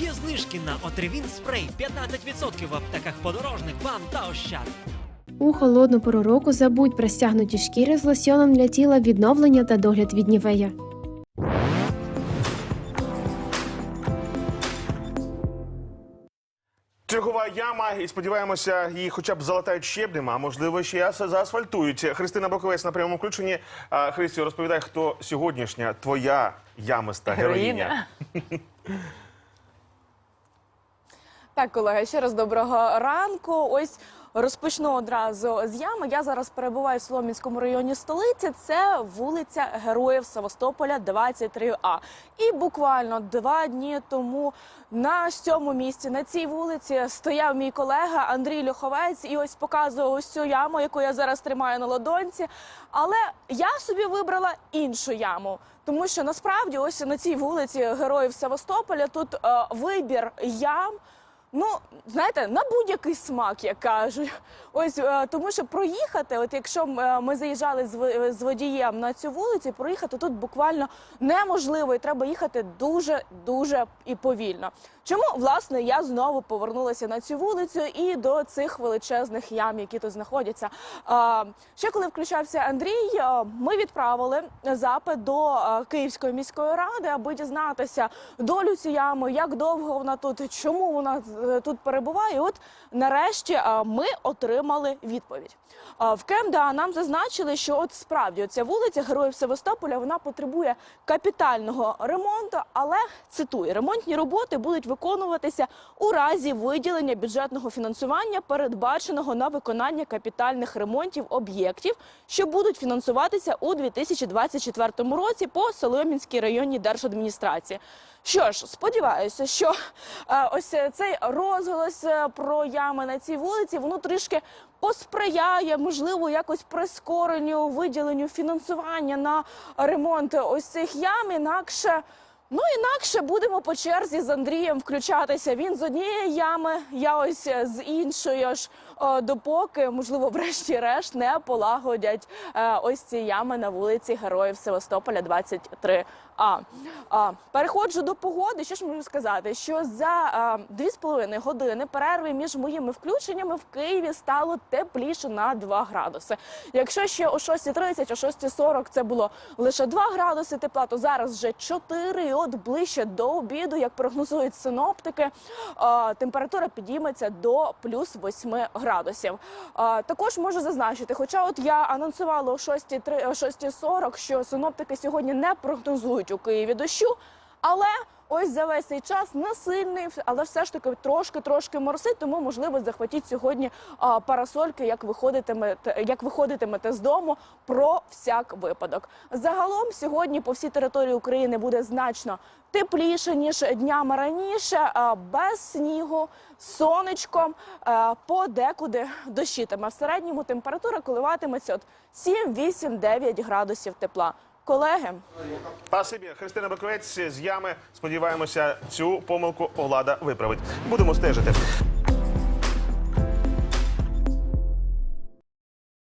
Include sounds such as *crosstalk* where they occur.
Є знижки на Отривін спрей 15% в аптеках подорожник, вам та ощад. У холодну пору року забудь про стягнуті шкіри з лосьоном для тіла відновлення та догляд від нівея. Чергова яма, і сподіваємося, її хоча б залатають щебнем, а можливо ще заасфальтують. Христина Боковець на прямому включенні. А, Христю, розповідай, хто сьогоднішня твоя ямиста героїня. *laughs* Так, колеги, ще раз доброго ранку. Ось розпочну одразу з ями. Я зараз перебуваю в Солом'янському районі столиці. Це вулиця Героїв Севастополя, 23А. І буквально два дні тому на цьому місці, на цій вулиці, стояв мій колега Андрій Льоховець і ось показував ось цю яму, яку я зараз тримаю на ладонці. Але я собі вибрала іншу яму. Тому що насправді ось на цій вулиці Героїв Севастополя тут е, вибір ям. Ну, знаєте, на будь-який смак, як кажуть. Ось е, тому, що проїхати, от якщо е, ми заїжджали з, водієм на цю вулицю, проїхати тут буквально неможливо, і треба їхати дуже дуже і повільно. Чому власне я знову повернулася на цю вулицю і до цих величезних ям, які тут знаходяться? Ще коли включався Андрій, е, ми відправили запит до Київської міської ради, аби дізнатися долю цієї ями, як довго вона тут, чому вона тут перебуває. От нарешті е, ми отримали відповідь. Е, В КМДА нам зазначили, що от справді ця вулиця Героїв Севастополя вона потребує капітального ремонту, але цитую, ремонтні роботи будуть виконуватися у разі виділення бюджетного фінансування, передбаченого на виконання капітальних ремонтів об'єктів, що будуть фінансуватися у 2024 році по Солом'янській районній держадміністрації. Що ж, сподіваюся, що е, ось е, цей розголос е, про ями на цій вулиці воно трішки посприяє, можливо, якось прискоренню виділенню фінансування на ремонт ось цих ям. Інакше, ну інакше будемо по черзі з Андрієм включатися. Він з однієї ями, я ось е, з іншої аж е, допоки, можливо, *laughs* врешті-решт не полагодять е, ось ці ями на вулиці Героїв Севастополя 23 а, а переходжу до погоди. Що ж можу сказати? Що за а, дві з половиною години перерви між моїми включеннями в Києві стало тепліше на 2 градуси. Якщо ще о 6.30, о 6.40 це було лише 2 градуси тепла, то зараз вже 4. От ближче до обіду, як прогнозують синоптики, температура підійметься до плюс 8 градусів. Також можу зазначити, хоча от я анонсувала о 6.03 о 6.40, що синоптики сьогодні не прогнозують у Києві дощу, але ось за весь цей час не сильний, але все ж таки трошки трошки моросить, тому можливо захватіть сьогодні парасольки, як виходитимете, як виходитимете з дому про всяк випадок. Загалом сьогодні по всій території України буде значно тепліше ніж днями раніше, а, без снігу, сонечком, а, подекуди дощитиме. В середньому температура коливатиметься от 7, 8, 9 градусів тепла. Колеги, Пасибі Христина Боковець з ями. Сподіваємося, цю помилку влада виправить. Будемо стежити.